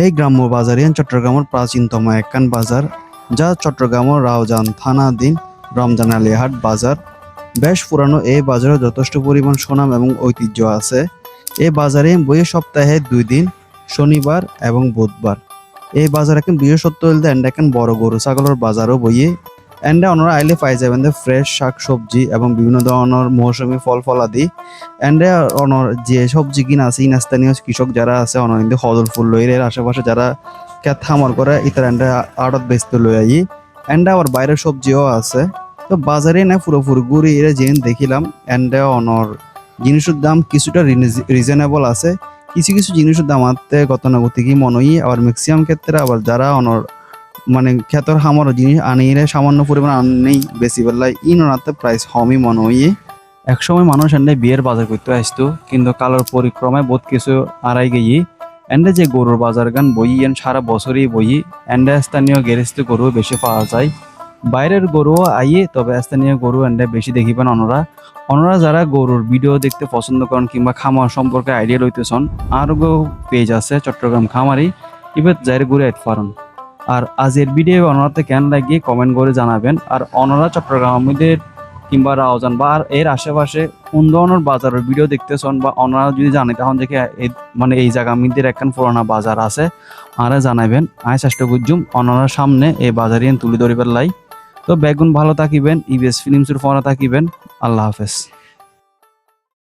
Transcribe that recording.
এই গ্রাম্য বাজারিয়ান চট্টগ্রামের প্রাচীনতম একখান বাজার, যা চট্টগ্রামের রাওজান থানাধীন রমজান আলিহাট বাজার। বেশ পুরানো এই বাজারে যথেষ্ট পরিমাণ সুনাম এবং ঐতিহ্য আছে। এই বাজারে বইয়ে সপ্তাহে দুই দিন, শনিবার এবং বুধবার। এই বাজার এখন বৃহস্পতি এন্ড এখন বড় গরু, ছাগলের বাজারও বইয়ে এন্ডে ওনারা আইলে পাই যাবেন ফ্রেশ শাক, সবজি এবং বিভিন্ন ধরনের মৌসুমি ফল ফলাদি এন্ডে অনর যে সবজি কিনা আছে ইনাস্তানীয় কৃষক যারা আছে অনর কিন্তু হদল ফুল লই এর আশেপাশে যারা কে থামর করে, ইতার এন্ডে আড়ত বেচতে লই আই। এন্ডে আবার বাইরের সবজিও আছে। তো বাজারে না পুরোপুরি ঘুরে এরা যেন দেখিলাম। এন্ডে অনর জিনিসের দাম কিছুটা রিজনেবল আছে। কিছু কিছু জিনিসের দাম আনতে গতানুগতিকই মনে হয় আবার ম্যাক্সিমাম ক্ষেত্রে আবার যারা অনর মানে ক্ষেতর হামর জিনিস আনিয়ে সামান্য পরিমাণ আনেই বেশি বেলায়। ইন ওনাতে প্রাইস কমই মনে হয়। এক সময় মানুষ এন্ডে বিয়ের বাজার করতে আসতো, কিন্তু কালোর পরিক্রমায় বহুত কিছু আড়াই গিয়ে এন্ডে যে গরুর বাজার গান বই, এন সারা বছরই বই এন্ডে স্থানীয় গেরেস্ত গরু বেশি পাওয়া যায়। বাইরের গরুও আইয়ে, তবে স্থানীয় গরু এন্ডে বেশি দেখিবেন অনরা। অনরা যারা গরুর ভিডিও দেখতে পছন্দ করেন কিংবা খামার সম্পর্কে আইডিয়া লইতেছন, আরও পেজ আছে চট্টগ্রাম খামারি, ইবেত যাইরে ঘুরে আইতে পারেন আর আজের ভিডিও অনরাতে কেন লাগিয়ে কমেন্ট করে জানাবেন। আর অনরা চট্টগ্রামীদের কিংবা রাওজান বা এর আশেপাশে কোন ধরনের বাজারের ভিডিও দেখতেছন বা ওনারা যদি জানে তখন দেখে মানে এই জায়গা মিদের একখান পুরানা বাজার আছে, আরে জানাবেন। আয় চেষ্টা করছুম ওনার সামনে এই বাজারিয়ান তুলে ধরিবার লাই। তো বেগুন ভালো থাকিবেন, ইবিএস ফিল্মসের ফোনে থাকিবেন। আল্লাহ হাফেজ।